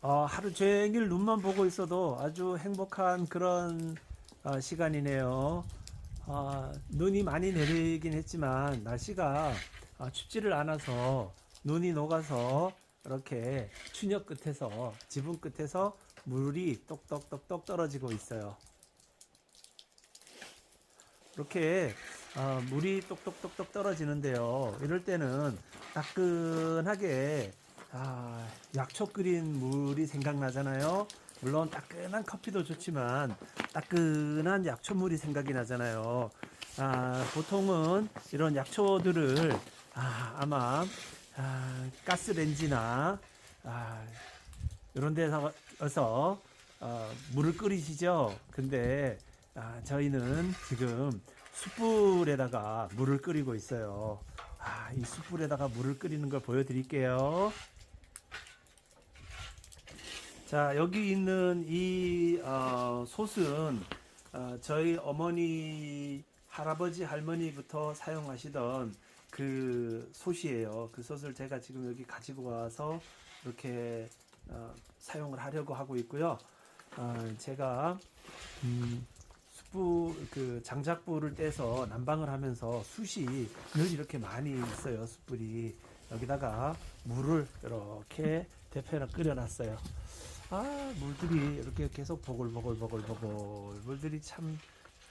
어, 하루 종일 눈만 보고 있어도 아주 행복한 그런 어, 시간이네요. 어, 눈이 많이 내리긴 했지만 날씨가 어, 춥지를 않아서 눈이 녹아서 이렇게 추녀 끝에서 지붕 끝에서 물이 똑똑똑똑 떨어지고 있어요. 이렇게 어, 물이 똑똑똑똑 떨어지는데요. 이럴 때는 따끈하게 아, 약초 끓인 물이 생각나잖아요. 물론 따끈한 커피도 좋지만 따끈한 약초물이 생각이 나잖아요. 아, 보통은 이런 약초들을 아, 아마 아, 가스렌지나 아, 이런 데서 어, 물을 끓이시죠. 근데 아, 저희는 지금 숯불에다가 물을 끓이고 있어요. 아, 이 숯불에다가 물을 끓이는 걸 보여드릴게요. 자, 여기 있는 이 어, 솥은 어, 저희 어머니, 할아버지, 할머니부터 사용하시던 그 솥이에요. 그 솥을 제가 지금 여기 가지고 와서 이렇게 어, 사용을 하려고 하고 있고요. 어, 제가 음, 숯불 그 장작불을 떼서 난방을 하면서 숯이 늘 이렇게 많이 있어요. 숯불이 여기다가 물을 이렇게 대패로 끓여놨어요. 아 물들이 이렇게 계속 보글보글보글보글 물들이 참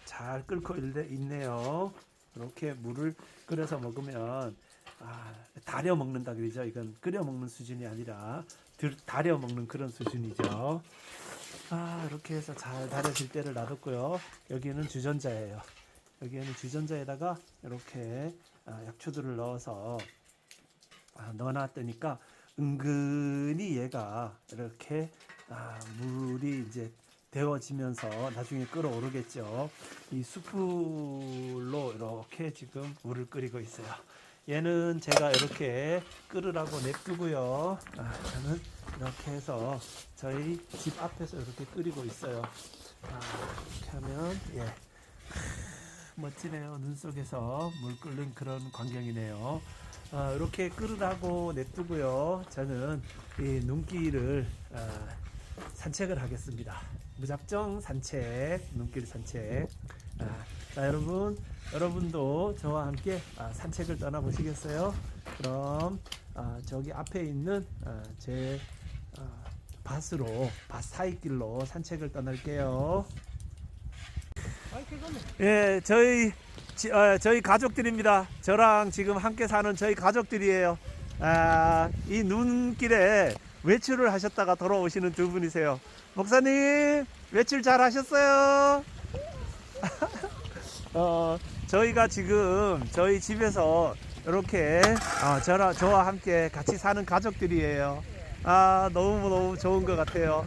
잘 끓고 있네- 있네요. 이렇게 물을 끓여서 먹으면 아, 달여 먹는다 그러죠. 이건 끓여 먹는 수준이 아니라 들, 달여 먹는 그런 수준이죠. 아 이렇게 해서 잘 달여질 때를 놔뒀고요. 여기는 주전자예요. 여기에는 주전자에다가 이렇게 아, 약초들을 넣어서 아, 넣어놨더니까 은근히 얘가 이렇게 아, 물이 이제 데워지면서 나중에 끓어오르겠죠. 이 숯불로 이렇게 지금 물을 끓이고 있어요. 얘는 제가 이렇게 끓으라고 냅두고요. 아, 저는 이렇게 해서 저희 집 앞에서 이렇게 끓이고 있어요. 아, 이렇게 하면 예. 멋지네요. 눈 속에서 물 끓는 그런 광경이네요. 아, 이렇게 끓으라고 냅두고요. 저는 이 눈길을 아, 산책을 하겠습니다. 무작정 산책, 눈길 산책. 아, 자, 여러분, 여러분도 저와 함께 아, 산책을 떠나보시겠어요? 그럼 아, 저기 앞에 있는 아, 제 아, 밭으로 밭 사이길로 산책을 떠날게요. 예, 저희 지- 어, 저희 가족들입니다. 저랑 지금 함께 사는 저희 가족들이에요. 아, 이 눈길에 외출을 하셨다가 돌아오시는 두 분이세요. 목사님, 외출 잘 하셨어요? 어, 저희가 지금 저희 집에서 이렇게 어, 저라, 저와 함께 같이 사는 가족들이에요. 아, 너무너무 좋은 것 같아요.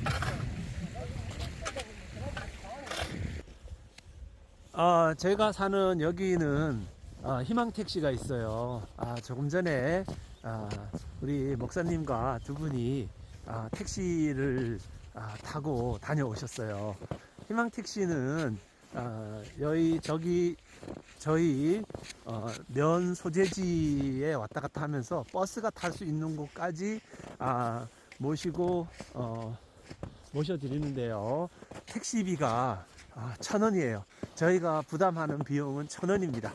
어, 제가 사는 여기는 어, 희망 택시가 있어요. 아, 조금 전에 아, 우리 목사님과 두 분이 아, 택시를 아, 타고 다녀오셨어요. 희망 택시는 아, 여기 저기 저희 어, 면 소재지에 왔다 갔다 하면서 버스가 탈 수 있는 곳까지 아, 모시고 어, 모셔드리는데요. 택시비가 아, 천 원이에요. 저희가 부담하는 비용은 천 원입니다.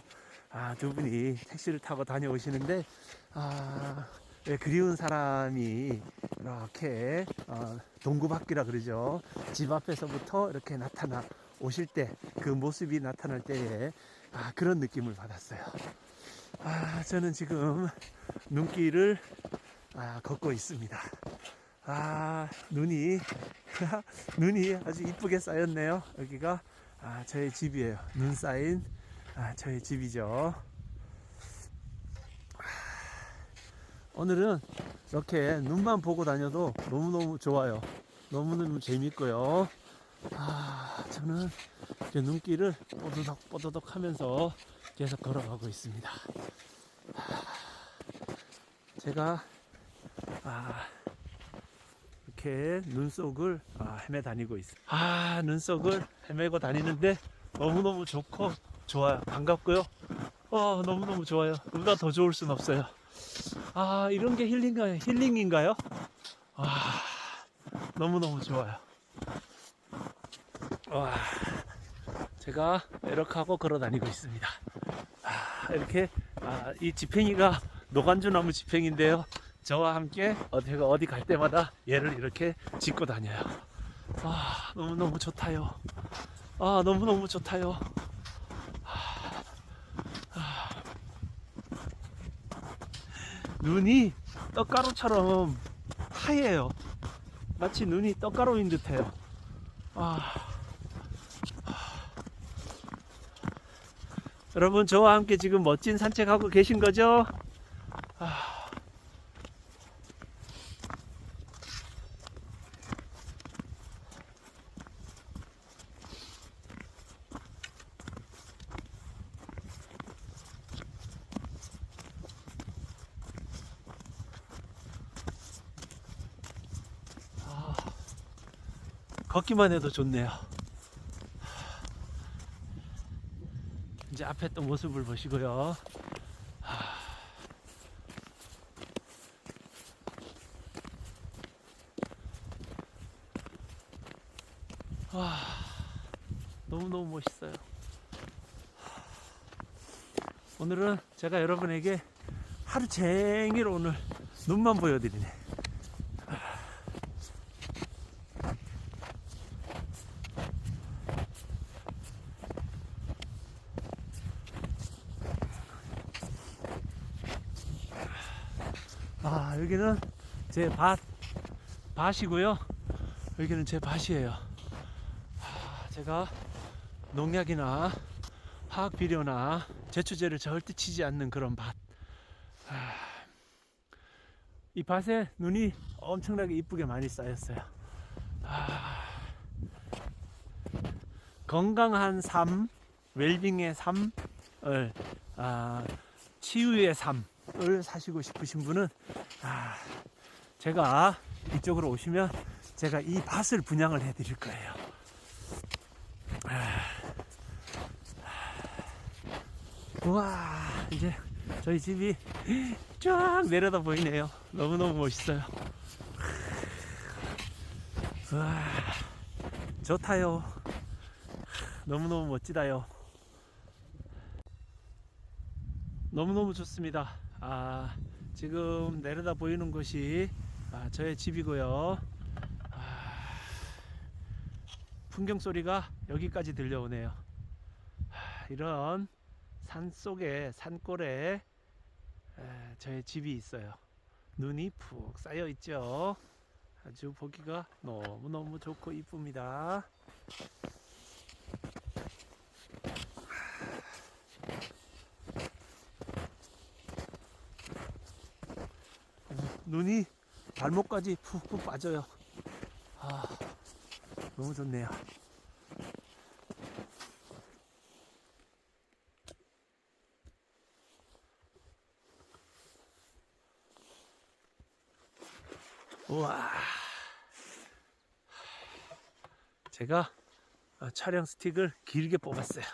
아, 두 분이 택시를 타고 다녀오시는데, 아, 예, 그리운 사람이 이렇게, 어, 동구바퀴라 그러죠. 집 앞에서부터 이렇게 나타나 오실 때, 그 모습이 나타날 때에, 아, 그런 느낌을 받았어요. 아, 저는 지금 눈길을, 아, 걷고 있습니다. 아, 눈이, 눈이 아주 이쁘게 쌓였네요. 여기가 아, 저의 집이에요. 눈 쌓인 아, 저의 집이죠. 아, 오늘은 이렇게 눈만 보고 다녀도 너무너무 좋아요. 너무너무 재밌고요. 아, 저는 제 눈길을 뽀드덕 뽀드덕 하면서 계속 걸어가고 있습니다. 아, 제가 아, 이렇게 눈 속을 아, 헤매 다니고 있어요. 아, 눈 속을 헤매고 다니는데 너무너무 좋고 좋아요. 반갑고요. 어, 너무너무 좋아요. 그보다 더 좋을 순 없어요. 아, 이런 게 힐링가, 힐링인가요? 아, 너무너무 좋아요. 와, 제가 이렇게 하고 걸어 다니고 있습니다. 아, 이렇게 아, 이 지팽이가 노간주 나무 지팽인데요. 저와 함께 어디가 어디 갈 때마다 얘를 이렇게 짚고 다녀요. 아, 너무너무 좋다요. 아, 너무너무 좋다요. 눈이 떡가루처럼 하얘요. 마치 눈이 떡가루인 듯해요. 아. 여러분 저와 함께 지금 멋진 산책하고 계신 거죠? 걷기만 해도 좋네요. 이제 앞에 또 모습을 보시고요. 와, 너무너무 멋있어요. 오늘은 제가 여러분에게 하루 종일 오늘 눈만 보여드리네. 아 여기는 제 밭 밭이고요 여기는 제 밭이에요 아, 제가 농약이나 화학 비료나 제초제를 절대 치지 않는 그런 밭. 아, 이 밭에 눈이 엄청나게 이쁘게 많이 쌓였어요. 아, 건강한 삶, 웰빙의 삶을 아, 치유의 삶을 사시고 싶으신 분은 아, 제가 이쪽으로 오시면 제가 이 밭을 분양을 해 드릴 거예요. 우와 이제 저희 집이 쫙 내려다 보이네요. 너무너무 멋있어요. 우와 좋다요. 너무너무 멋지다요. 너무너무 좋습니다. 아, 지금 내려다 보이는 곳이 아, 저의 집이고요. 아, 풍경 소리가 여기까지 들려오네요. 아, 이런 산 속에 산골에 에, 저의 집이 있어요. 눈이 푹 쌓여 있죠. 아주 보기가 너무 너무 좋고 이쁩니다. 눈이 발목까지 푹푹 빠져요. 아, 너무 좋네요. 우와. 제가 어, 촬영 스틱을 길게 뽑았어요.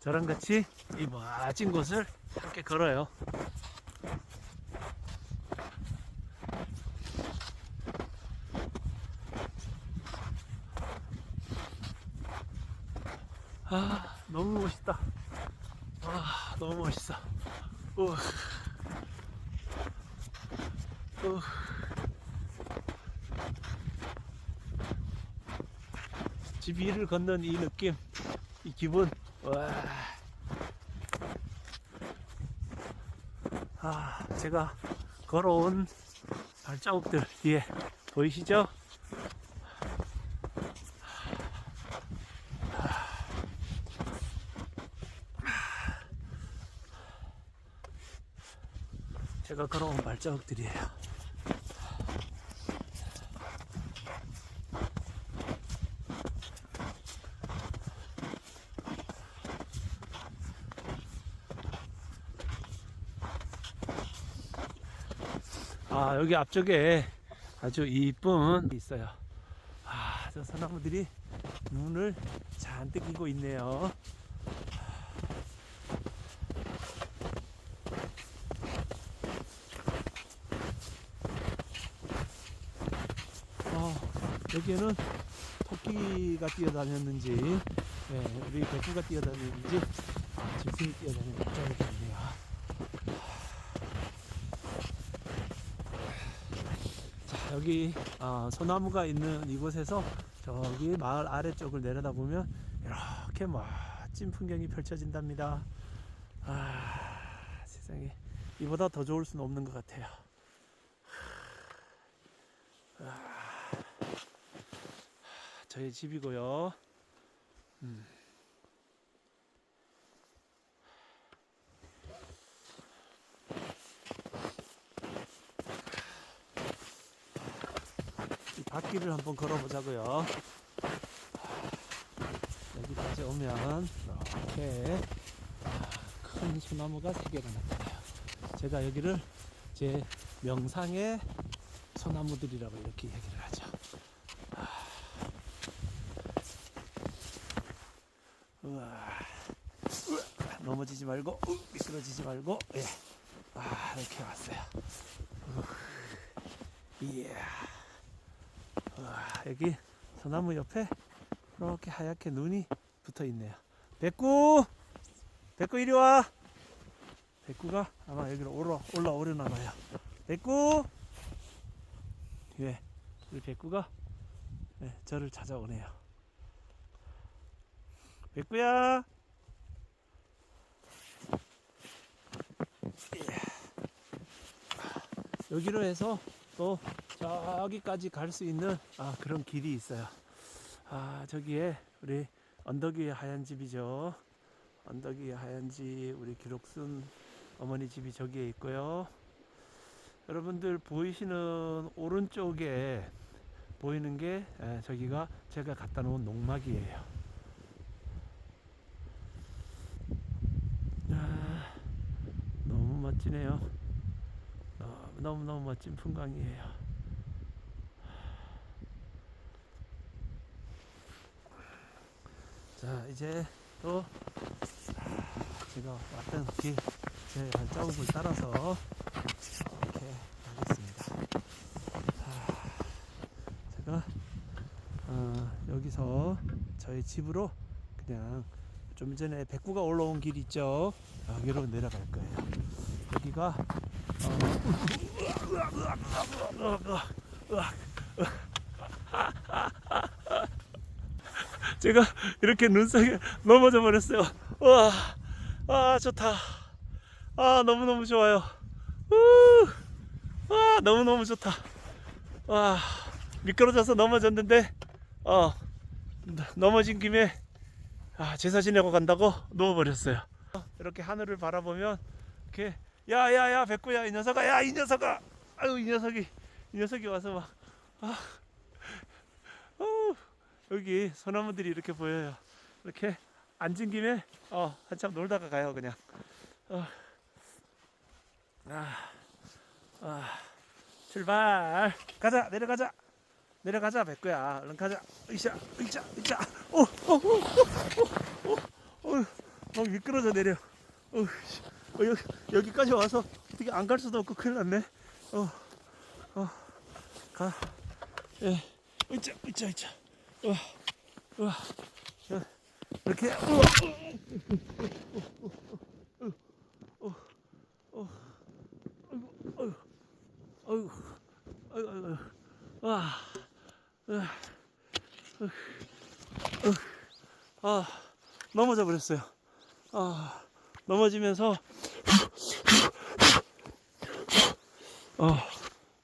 저랑 같이 이 멋진 곳을 함께 걸어요. 아, 너무 멋있다. 멋있어. 우와. 어. 집 위를 걷는 이 느낌, 이 기분, 와. 아, 제가 걸어온 발자국들 뒤에 보이시죠? 제가 걸어온 발 자국들이에요. 아, 여기 앞쪽에 아주 이쁜 있어요. 아, 저 소나무들이 눈을 잔뜩 끼고 있네요. 여기에는 토끼가 뛰어다녔는지, 예, 우리 백구가 뛰어다녔는지, 아, 짐승이 뛰어다녔는지 모르겠네요. 자, 여기 아, 소나무가 있는 이곳에서 저기 마을 아래쪽을 내려다보면 이렇게 멋진 풍경이 펼쳐진답니다. 아, 세상에 이보다 더 좋을 수는 없는 것 같아요. 아, 저희 집이고요. 음. 이 밭길을 한번 걸어보자고요. 여기까지 오면 이렇게 큰 소나무가 세 개가 나타나요. 제가 여기를 제 명상의 소나무들이라고 이렇게 얘기를 하죠. 아. 우와. 우와. 넘어지지 말고 우, 미끄러지지 말고 예. 아, 이렇게 왔어요. 우. 이야. 우와, 여기 소나무 옆에 이렇게 하얗게 눈이 붙어 있네요. 백구, 백구 이리 와. 백구가 아마 여기로 올라 올라오려나 봐요. 백구, 예, 우리 백구가 네, 저를 찾아오네요. 백구야. 여기로 해서 또 저기까지 갈 수 있는 아, 그런 길이 있어요. 아, 저기에 우리 언덕 위에 하얀 집이죠. 언덕 위에 하얀 집, 우리 기록순 어머니 집이 저기에 있고요. 여러분들 보이시는 오른쪽에 보이는 게 에, 저기가 제가 갖다 놓은 농막이에요. 아, 너무 멋지네요. 너무 너무 너무 멋진 풍광이에요. 자 이제 또 아, 제가 왔던 길 제 발자국을 따라서 이렇게 가겠습니다. 아, 제가 어, 여기서 저희 집으로 그냥 좀 전에 백구가 올라온 길 있죠. 여기로 내려갈 거예요. 여기가 제가 이렇게 눈속에 넘어져 버렸어요. 와, 아 좋다. 아 너무 너무 좋아요. 우, 와 너무 너무 좋다. 와 미끄러져서 넘어졌는데 어 넘어진 김에 아, 제사 지내고 간다고 누워버렸어요. 이렇게 하늘을 바라보면 이렇게 야야야 백구야 이 녀석아. 야 이 녀석아. 아유 이 녀석이 이 녀석이 와서 막 아, 어, 여기 소나무들이 이렇게 보여요. 이렇게 앉은 김에 어 한참 놀다가 가요 그냥. 어. 아, 아, 출발. 가자 내려가자. 내려가자 백구야. 얼른 가자. 으쌰 으쌰 으쌰. 오오오오오막 미끄러져 내려. 어, 씨. 어, 여기 여기까지 와서 어떻게 안 갈 수도 없고 큰일 났네 어 어 가 예 으쌰 으쌰 으쌰 우와 우와 어, 이렇게 우와 어이구 어이구 어이구 어이구 와 으아, 으, 으, 아, 넘어져 버렸어요. 아, 넘어지면서, 어,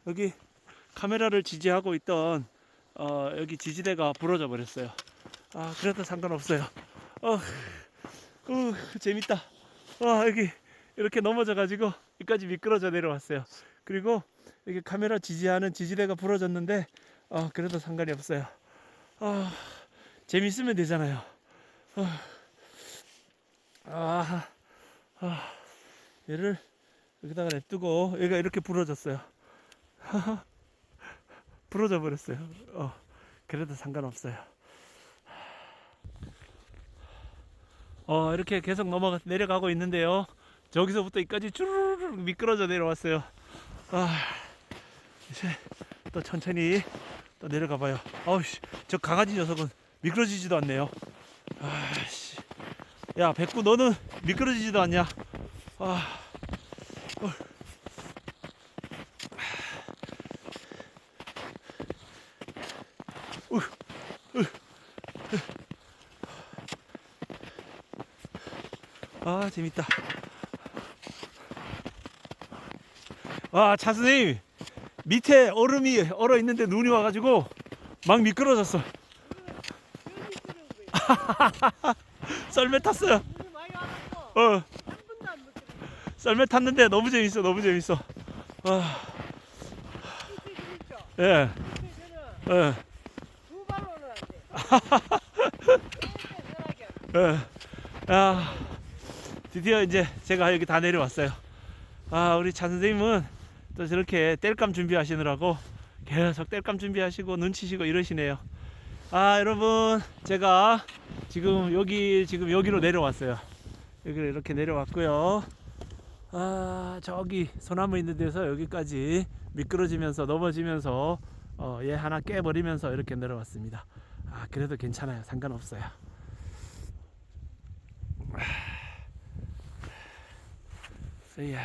여기 카메라를 지지하고 있던, 어, 여기 지지대가 부러져 버렸어요. 아, 그래도 상관없어요. 어, 우, 재밌다. 와, 여기 이렇게 넘어져가지고, 여기까지 미끄러져 내려왔어요. 그리고 여기 카메라 지지하는 지지대가 부러졌는데, 어, 그래도 상관이 없어요. 아, 재밌으면 되잖아요. 아, 아, 아, 얘를 여기다가 냅두고 얘가 이렇게 부러졌어요. 부러져 버렸어요. 어, 그래도 상관없어요. 어, 이렇게 계속 넘어가 내려가고 있는데요. 저기서부터 이까지 쭈르륵 미끄러져 내려왔어요. 아, 이제 또 천천히 또 내려가 봐요. 아우씨, 저 강아지 녀석은 미끄러지지도 않네요. 아씨, 야 백구 너는 미끄러지지도 않냐? 아. 아 재밌다. 와 차 선생님 밑에 얼음이 얼어 있는데 눈이 와가지고 막 미끄러졌어. 썰매 탔어요. 어, 썰매 탔는데 너무 재밌어, 너무 재밌어. 아, 이렇게 재밌죠? 예, 예. 예. 아, 드디어 이제 제가 여기 다 내려왔어요. 아, 우리 차 선생님은 또 저렇게 땔감 준비하시느라고 계속 땔감 준비하시고 눈치시고 이러시네요. 아, 여러분, 제가 지금 여기 지금 여기로 내려왔어요. 여기로 이렇게 내려왔고요. 아, 저기 소나무 있는 데서 여기까지 미끄러지면서 넘어지면서 어, 얘 하나 깨버리면서 이렇게 내려왔습니다. 아, 그래도 괜찮아요. 상관없어요. 이야.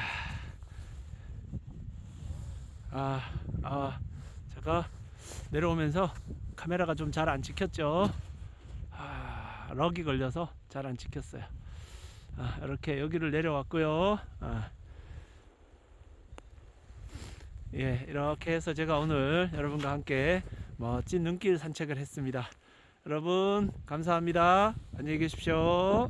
아, 아, 제가 내려오면서 카메라가 좀 잘 안 찍혔죠. 아, 럭이 걸려서 잘 안 찍혔어요. 아, 이렇게 여기를 내려왔고요. 아, 예, 이렇게 해서 제가 오늘 여러분과 함께 멋진 눈길 산책을 했습니다. 여러분, 감사합니다. 안녕히 계십시오.